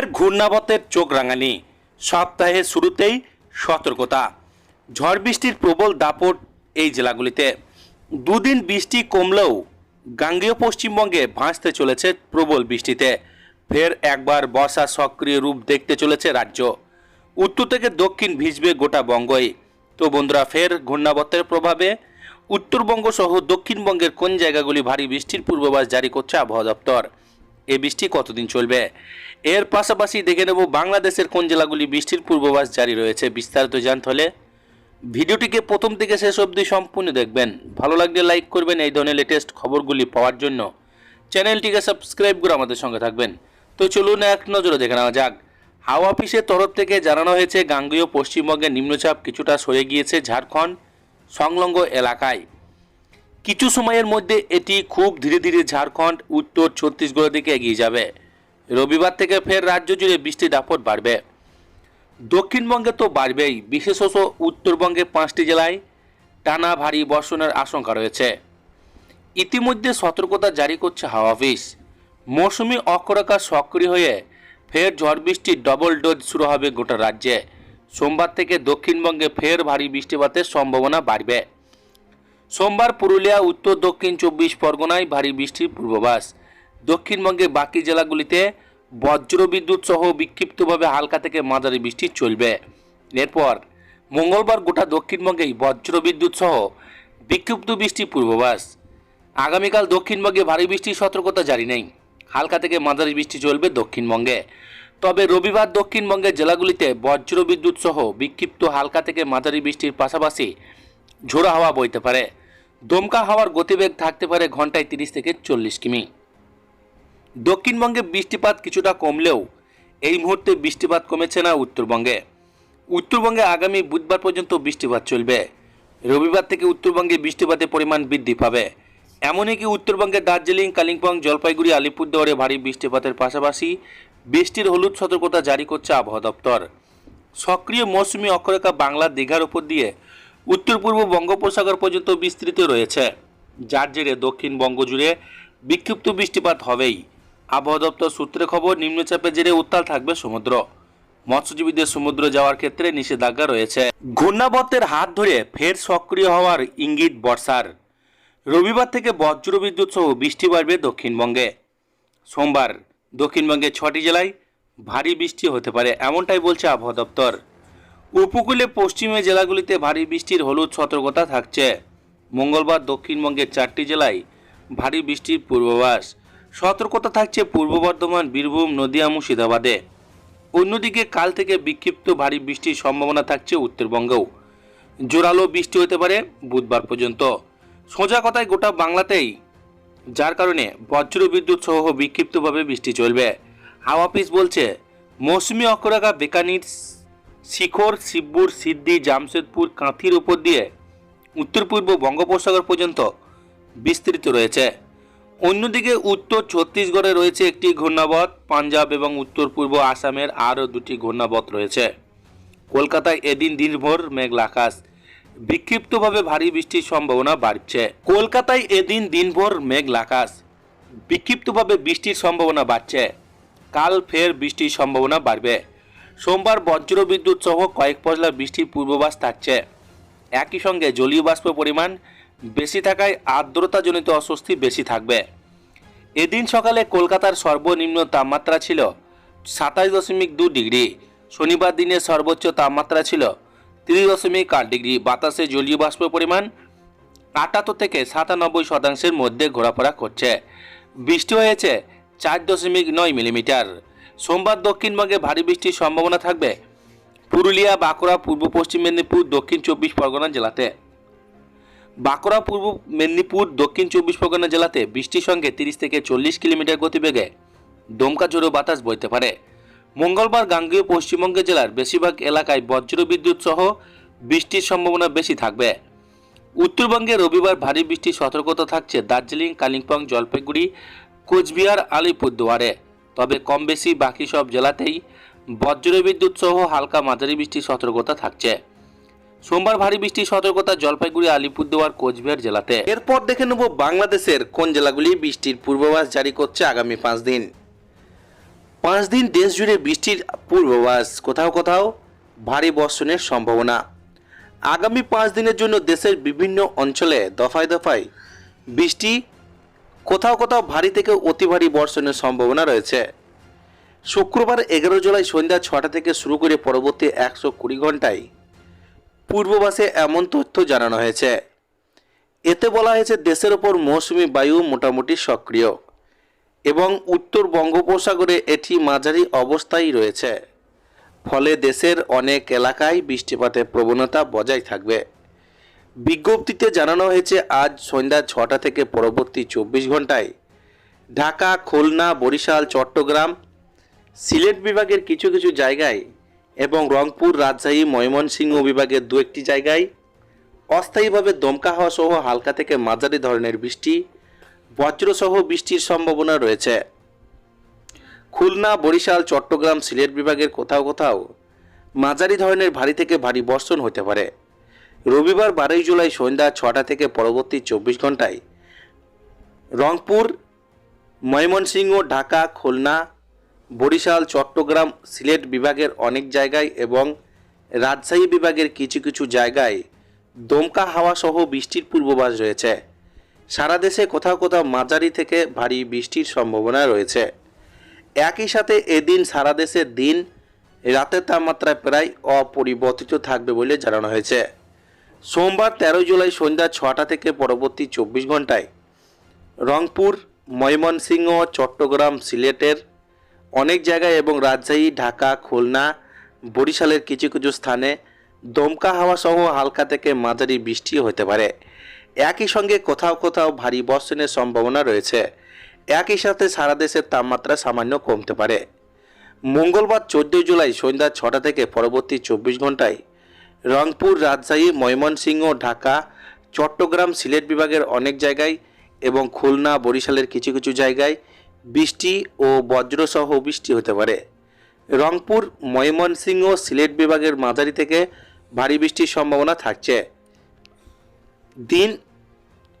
ফের ঘূর্ণাবতের চোখ রাঙানি। সপ্তাহের শুরুতেই সতর্কতা। ঝড় বৃষ্টির প্রবল দাপট এই জেলাগুলিতে। দুদিন বৃষ্টি কমলেও গাঙ্গেয় পশ্চিমবঙ্গে ভাসতে চলেছে প্রবল বৃষ্টিতে। ফের একবার বর্ষা সক্রিয় রূপ দেখতে চলেছে রাজ্য। উত্তর থেকে দক্ষিণ ভিজবে গোটা বঙ্গই। তো বন্ধুরা, ফের ঘূর্ণাবর্তের প্রভাবে উত্তরবঙ্গ সহ দক্ষিণবঙ্গের কোন জায়গাগুলি ভারী বৃষ্টির পূর্বাভাস জারি করছে আবহাওয়া দপ্তর? এই বৃষ্টি কতদিন চলবে? এর পাশাপাশি দেখে নেব বাংলাদেশের কোন জেলাগুলি বৃষ্টির পূর্বাভাস জারি রয়েছে বিস্তারিত জানতে হলে। ভিডিওটিকে প্রথম থেকে শেষ অবধি সম্পূর্ণ দেখবেন। ভালো লাগলে লাইক করবেন এই ধরনের লেটেস্ট খবরগুলি পাওয়ার জন্য। চ্যানেলটিকে সাবস্ক্রাইব করে আমাদের সঙ্গে থাকবেন। তো চলুন এক নজরে দেখে নেওয়া যাক। হাওয়া অফিসের তরফ থেকে জানানো হয়েছে, গাঙ্গেয় পশ্চিমবঙ্গের নিম্নচাপ কিছুটা সরে গিয়েছে ঝাড়খণ্ড সংলগ্ন এলাকায়। কিছু সময়ের মধ্যে এটি খুব ধীরে ধীরে ঝাড়খণ্ড, উত্তর ছত্তিশগড়ের দিকে এগিয়ে যাবে। রবিবার থেকে ফের রাজ্য জুড়ে বৃষ্টির দাপট বাড়বে। দক্ষিণবঙ্গে তো বাড়বেই, বিশেষত উত্তরবঙ্গে পাঁচটি জেলায় টানা ভারী বর্ষণের আশঙ্কা রয়েছে। ইতিমধ্যে সতর্কতা জারি করছে হাওয়া অফিস। মৌসুমি অক্ষরেখা সক্রিয় হয়ে ফের ঝড় বৃষ্টির ডবল ডোজ শুরু হবে গোটা রাজ্যে। সোমবার থেকে দক্ষিণবঙ্গে ফের ভারী বৃষ্টিপাতের সম্ভাবনা বাড়বে। সোমবার পুরুলিয়া, উত্তর, দক্ষিণ চব্বিশ পরগনায় ভারী বৃষ্টির পূর্বাভাস। দক্ষিণবঙ্গে বাকি জেলাগুলিতে বজ্রবিদ্যুৎ সহ বিক্ষিপ্তভাবে হালকা থেকে মাঝারি বৃষ্টি চলবে। এরপর মঙ্গলবার গোটা দক্ষিণবঙ্গেই বজ্রবিদ্যুৎ সহ বিক্ষিপ্ত বৃষ্টির পূর্বাভাস। আগামীকাল দক্ষিণবঙ্গে ভারী বৃষ্টির সতর্কতা জারি নেই। হালকা থেকে মাঝারি বৃষ্টি চলবে দক্ষিণবঙ্গে। তবে রবিবার দক্ষিণবঙ্গের জেলাগুলিতে বজ্রবিদ্যুৎ সহ বিক্ষিপ্ত হালকা থেকে মাঝারি বৃষ্টির পাশাপাশি ঝোড়ো হাওয়া বইতে পারে। দমকা হাওয়ার গতিবেগ থাকতে পারে ঘন্টায় তিরিশ থেকে চল্লিশ কিমি। দক্ষিণবঙ্গে বৃষ্টিপাত কিছুটা কমলেও এই মুহূর্তে বৃষ্টিপাত কমেছে না উত্তরবঙ্গে। উত্তরবঙ্গে আগামী বুধবার পর্যন্ত বৃষ্টিপাত চলবে। রবিবার থেকে উত্তরবঙ্গে বৃষ্টিপাতের পরিমাণ বৃদ্ধি পাবে। এমনই কি উত্তরবঙ্গের দার্জিলিং, কালিম্পং, জলপাইগুড়ি, আলিপুরদুয়ারে ভারী বৃষ্টিপাতের পাশাপাশি বৃষ্টির হলুদ সতর্কতা জারি করছে আবহাওয়া দপ্তর। সক্রিয় মৌসুমি অক্ষরেখা বাংলার দীঘার উপর দিয়ে উত্তর পূর্ব বঙ্গোপসাগর পর্যন্ত বিস্তৃত রয়েছে। যার জেরে দক্ষিণবঙ্গ জুড়ে বিক্ষিপ্ত বৃষ্টিপাত হবেই। আবহাওয়া দপ্তর সূত্রে খবর, নিম্নচাপের জেরে উত্তাল থাকবে সমুদ্র। মৎস্যজীবীদের সমুদ্র যাওয়ার ক্ষেত্রে নিষেধাজ্ঞা রয়েছে। ঘূর্ণাবর্তের হাত ধরে ফের সক্রিয় হওয়ার ইঙ্গিত বর্ষার। রবিবার থেকে বজ্রবিদ্যুৎ সহ বৃষ্টি বাড়বে দক্ষিণবঙ্গে। সোমবার দক্ষিণবঙ্গে ছটি জেলায় ভারী বৃষ্টি হতে পারে, এমনটাই বলছে আবহাওয়া দপ্তর। উপকূলে পশ্চিমে জেলাগুলিতে ভারী বৃষ্টির হলুদ সতর্কতা থাকছে। মঙ্গলবার দক্ষিণবঙ্গের চারটি জেলায় ভারী বৃষ্টির পূর্বাভাস। সতর্কতা থাকছে পূর্ব বর্ধমান, বীরভূম, নদিয়া, মুর্শিদাবাদে। অন্যদিকে কাল থেকে বিক্ষিপ্ত ভারী বৃষ্টির সম্ভাবনা থাকছে উত্তরবঙ্গেও। জোরালো বৃষ্টি হতে পারে বুধবার পর্যন্ত। সোজা কথায় গোটা বাংলাতেই, যার কারণে বজ্র বিদ্যুৎ সহ বিক্ষিপ্তভাবে বৃষ্টি চলবে। হাওয়া অফিস বলছে, মৌসুমি অক্ষরেখা, বেকানির শিখর, শিবপুর সিদ্ধি জামশেদপুর, কাঁথির উপর দিয়ে উত্তর পূর্ব বঙ্গোপসাগর পর্যন্ত বিস্তৃত রয়েছে। অন্যদিকে উত্তর ছত্তিশগড়ে রয়েছে একটি ঘূর্ণাবত। পাঞ্জাব এবং উত্তর পূর্ব আসামের আরও দুটি ঘূর্ণাবত রয়েছে। কলকাতায় এদিন দিনভর মেঘলা আকাশ। বিক্ষিপ্তভাবে ভারী বৃষ্টির সম্ভাবনা বাড়ছে। কলকাতায় এদিন দিনভর মেঘলা আকাশ। বিক্ষিপ্তভাবে বৃষ্টির সম্ভাবনা বাড়ছে। কাল ফের বৃষ্টির সম্ভাবনা বাড়বে। সোমবার বজ্র বিদ্যুৎ সহ কয়েক পশলা বৃষ্টির পূর্বাভাস থাকছে। একই সঙ্গে জলীয় বাষ্প পরিমাণ বেশি থাকায় আর্দ্রতাজনিত অস্বস্তি বেশি থাকবে। এদিন সকালে কলকাতার সর্বনিম্ন তাপমাত্রা ছিল সাতাশ দশমিক দু ডিগ্রি। শনিবার দিনে সর্বোচ্চ তাপমাত্রা ছিল তিরিশ দশমিক আট ডিগ্রি। বাতাসে জলীয় বাষ্প পরিমাণ আটাত্তর থেকে সাতানব্বই শতাংশের মধ্যে ঘোরাফেরা করছে। বৃষ্টি হয়েছে চার দশমিক নয় মিলিমিটার। সোমবার দক্ষিণবঙ্গে ভারী বৃষ্টির সম্ভাবনা থাকবে। পুরুলিয়া, বাঁকুড়া, পূর্ব পশ্চিম মেদিনীপুর, দক্ষিণ চব্বিশ পরগনা জেলাতে। বাঁকুড়া, পূর্ব মেদিনীপুর, দক্ষিণ চব্বিশ পরগনা জেলাতে বৃষ্টির সঙ্গে তিরিশ থেকে চল্লিশ কিলোমিটার গতিবেগে দমকা ঝোড়ো বাতাস বইতে পারে। মঙ্গলবার গাঙ্গেয় পশ্চিমবঙ্গ জেলার বেশিরভাগ এলাকায় বজ্রবিদ্যুৎ সহ বৃষ্টির সম্ভাবনা বেশি থাকবে। উত্তরবঙ্গে রবিবার ভারী বৃষ্টির সতর্কতা থাকছে দার্জিলিং, কালিম্পং, জলপাইগুড়ি, কোচবিহার, আলিপুরদুয়ারে। তবে কম বেশি বাকি সব জেলাতেই বজ্রবিদ্যুৎ সহ হালকা মাঝারি বৃষ্টির সতর্কতা থাকছে। সোমবার ভারী বৃষ্টির সতর্কতা জলপাইগুড়ি, আলিপুরদুয়ার, কোচবিহার জেলাতে। এরপর দেখে নেব বাংলাদেশের কোন জেলাগুলি বৃষ্টির পূর্বাভাস জারি করছে আগামী পাঁচ দিন। পাঁচ দিন দেশ জুড়ে বৃষ্টির পূর্বাভাস, কোথাও কোথাও ভারী বর্ষণের সম্ভাবনা। আগামী পাঁচ দিনের জন্য দেশের বিভিন্ন অঞ্চলে দফায় দফায় বৃষ্টি কোথাও কোথাও ভারী থেকে অতি ভারী বর্ষণের সম্ভাবনা রয়েছে। শুক্রবার এগারো জুলাই সন্ধ্যা ছটা থেকে শুরু করে পরবর্তী একশো কুড়ি ঘন্টায় পূর্ববাসে এমন তথ্য জানানো হয়েছে। এতে বলা হয়েছে দেশের ওপর মৌসুমি বায়ু মোটামুটি সক্রিয় এবং উত্তর বঙ্গোপসাগরে এটি মাঝারি অবস্থায় রয়েছে। ফলে দেশের অনেক এলাকায় বৃষ্টিপাতের প্রবণতা বজায় থাকবে। বিজ্ঞপ্তিতে জানানো হয়েছে, আজ সন্ধ্যা ছটা থেকে পরবর্তী চব্বিশ ঘন্টায় ঢাকা, খুলনা, বরিশাল, চট্টগ্রাম, সিলেট বিভাগের কিছু কিছু জায়গায় এবং রংপুর, রাজশাহী, ময়মনসিংহ বিভাগের দু একটি জায়গায় অস্থায়ীভাবে দমকা হওয়া সহ হালকা থেকে মাঝারি ধরনের বৃষ্টি, বজ্রসহ বৃষ্টির সম্ভাবনা রয়েছে। খুলনা, বরিশাল, চট্টগ্রাম, সিলেট বিভাগের কোথাও কোথাও মাঝারি ধরনের ভারী থেকে ভারী বর্ষণ হতে পারে। রবিবার বারোই জুলাই সন্ধ্যা ছটা থেকে পরবর্তী চব্বিশ ঘন্টায় রংপুর, ময়মনসিংহ, ঢাকা, খুলনা, বরিশাল, চট্টগ্রাম, সিলেট বিভাগের অনেক জায়গায় এবং রাজশাহী বিভাগের কিছু কিছু জায়গায় দমকা হাওয়া সহ বৃষ্টির পূর্বাভাস রয়েছে। সারা দেশে কোথাও কোথাও মাঝারি থেকে ভারী বৃষ্টির সম্ভাবনা রয়েছে। একই সাথে এদিন সারা দেশে দিন রাতের তাপমাত্রা প্রায় অপরিবর্তিত থাকবে বলে জানানো হয়েছে। সোমবার তেরোই জুলাই সন্ধ্যা ছটা থেকে পরবর্তী চব্বিশ ঘন্টায় রংপুর, ময়মনসিংহ, চট্টগ্রাম, সিলেটের অনেক জায়গায় এবং রাজশাহী, ঢাকা, খুলনা, বরিশালের কিছু কিছু স্থানে দমকা হাওয়া সহ হালকা থেকে মাঝারি বৃষ্টিও হতে পারে। একই সঙ্গে কোথাও কোথাও ভারী বর্ষণের সম্ভাবনা রয়েছে। একই সাথে সারা দেশের তাপমাত্রা সামান্য কমতে পারে। মঙ্গলবার চোদ্দই জুলাই সন্ধ্যা ছটা থেকে পরবর্তী চব্বিশ ঘন্টায় রংপুর, রাজশাহী, ময়মনসিংহ, ঢাকা, চট্টগ্রাম, সিলেট বিভাগের অনেক জায়গায় এবং খুলনা, বরিশালের কিছু কিছু জায়গায় বৃষ্টি ও বজ্রসহ বৃষ্টি হতে পারে। রংপুর, ময়মনসিংহ, সিলেট বিভাগের মাঝারি থেকে ভারী বৃষ্টির সম্ভাবনা থাকছে। দিন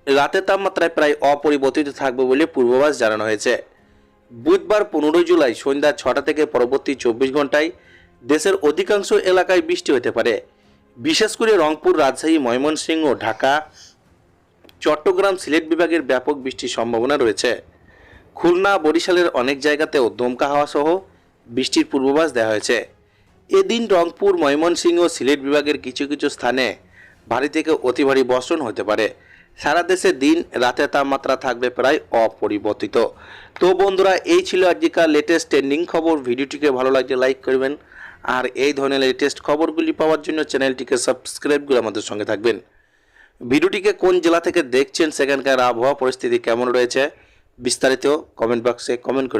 রাতের তাপমাত্রায় প্রায় অপরিবর্তিত থাকবে বলে পূর্বাভাস জানানো হয়েছে। বুধবার পনেরোই জুলাই সন্ধ্যা ছটা থেকে পরবর্তী চব্বিশ ঘন্টায় দেশের অধিকাংশ এলাকায় বৃষ্টি হতে পারে। বিশেষ করে রংপুর, রাজশাহী, ময়মনসিংহ, ঢাকা, চট্টগ্রাম, সিলেট বিভাগের ব্যাপক বৃষ্টির সম্ভাবনা রয়েছে। খুলনা, বরিশালের অনেক জায়গাতেও দমকা হাওয়া সহ বৃষ্টির পূর্বাভাস দেওয়া হয়েছে। এদিন রংপুর, ময়মনসিংহ, সিলেট বিভাগের কিছু কিছু স্থানে ভারী থেকে অতি ভারী বর্ষণ হতে পারে। সারা দেশে দিন রাতের তাপমাত্রা থাকবে প্রায় অপরিবর্তিত। তো বন্ধুরা, এই ছিল আজকের লেটেস্ট ট্রেন্ডিং খবর। ভিডিওটিকে ভালো লাগলে লাইক করবেন আর এই ধরনের লেটেস্ট খবরগুলি পাওয়ার জন্য চ্যানেলটিকে সাবস্ক্রাইব করে আমাদের সঙ্গে থাকবেন। ভিডিওটিকে কোন জেলা থেকে দেখছেন, সেখানকার আবহাওয়া পরিস্থিতি কেমন রয়েছে, বিস্তারিত কমেন্ট বক্সে কমেন্ট করে